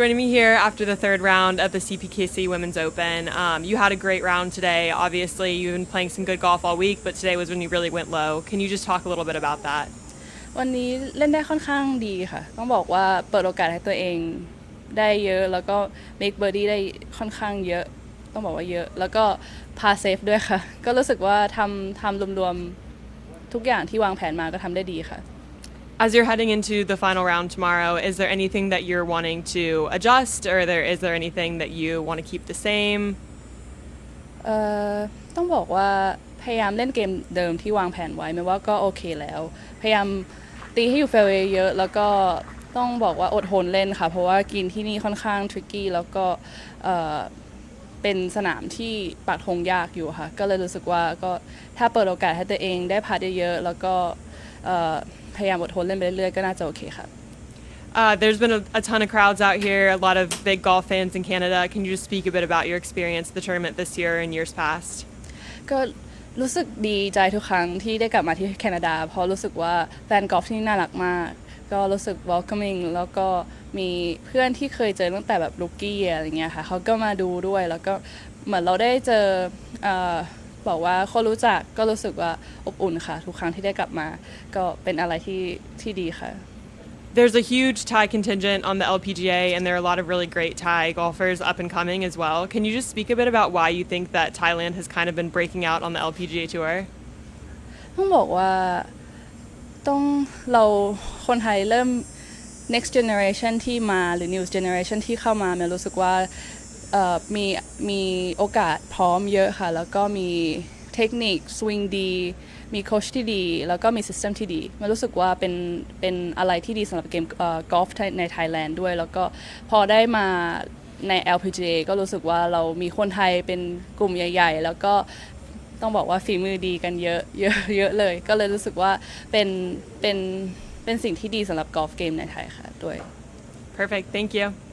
Joining me here after the third round of the CPKC Women's Open. Um, you had a great round today. Obviously, you've been playing some good golf all week, but today was when you really went low. Can you just talk a little bit about that? วันนี้เล่นได้ค่อนข้างดีค่ะ ต้องบอกว่าเปิดโอกาสให้ตัวเองได้เยอะ แล้วก็ make birdie ได้ค่อนข้างเยอะ ต้องบอกว่าเยอะ แล้วก็พาเซฟด้วยค่ะ ก็รู้สึกว่าทำทำรวมๆ ทุกอย่างที่วางแผนมาก็ทำได้ดีค่ะ As you're heading into the final round tomorrow, is there anything that you're wanting to adjust, or there is there anything that you want to keep the same? เอ่อต้องบอกว่าพยายามเล่นเกมเดิมที่วางแผนไว้ไม่ว่าก็โอเคแล้ว พยายามตีให้อยู่เฟลเวย์เยอะแล้วก็ต้องบอกว่าอดทนเล่นค่ะ เพราะว่ากินที่นี่ค่อนข้างทริกกี้แล้วก็เอ่อเป็นสนามที่ปักธงยากอยู่ค่ะ ก็เลยรู้สึกว่าก็ถ้าเปิดโอกาสให้ตัวเองได้พัดเยอะๆแล้วก็ พยายามอดทนเล่นไปเรื่อยๆก็น่าจะโอเคค่ะ Uh, there's been a, a ton of crowds out here, a lot of big golf fans in Canada. Can you just speak a bit about your experience at the tournament this year and years past? ก็รู้สึกดีใจทุกครั้งที่ได้กลับมาที่แคนาดา เพราะรู้สึกว่าแฟนกอล์ฟที่นี่น่ารักมาก ก็รู้สึก welcoming แล้วก็มีเพื่อนที่เคยเจอตั้งแต่แบบลูกกี้อะไรเงี้ยค่ะเขาก็มาดูด้วย แล้วก็เหมือนเราได้เจอเอ่อ บอกว่าคนรู้จักก็รู้สึกว่าอบอุ่นค่ะ ทุกครั้งที่ได้กลับมา ก็เป็นอะไรที่ที่ดีค่ะ There's a huge Thai contingent on the LPGA, and there are a lot of really great Thai golfers up and coming as well. Can you just speak a bit about why you think that Thailand has kind of been breaking out on the LPGA Tour? ต้องบอกว่าต้องเราคนไทยเริ่ม next generation ที่มาหรือ new generation ที่เข้ามาเมยรู้สึกว่าเอ่อ มีมีโอกาสพร้อมเยอะค่ะ แล้วก็มีเทคนิคสวิงดี มีโคชที่ดี แล้วก็มี system ที่ดีเมยรู้สึกว่าเป็นเป็นอะไรที่ดีสำหรับเกมกอล์ฟในไทยแลนด์ด้วย แล้วก็พอได้มาใน LPGA ก็รู้สึกว่าเรามีคนไทยเป็นกลุ่มใหญ่ ๆ แล้วก็ต้องบอกว่าฝีมือดีกันเยอะเยอะเยอะเลย ก็เลยรู้สึกว่าเป็นเป็นเป็นสิ่งที่ดีสำหรับกอล์ฟเกมในไทยค่ะด้วย Perfect. Thank you.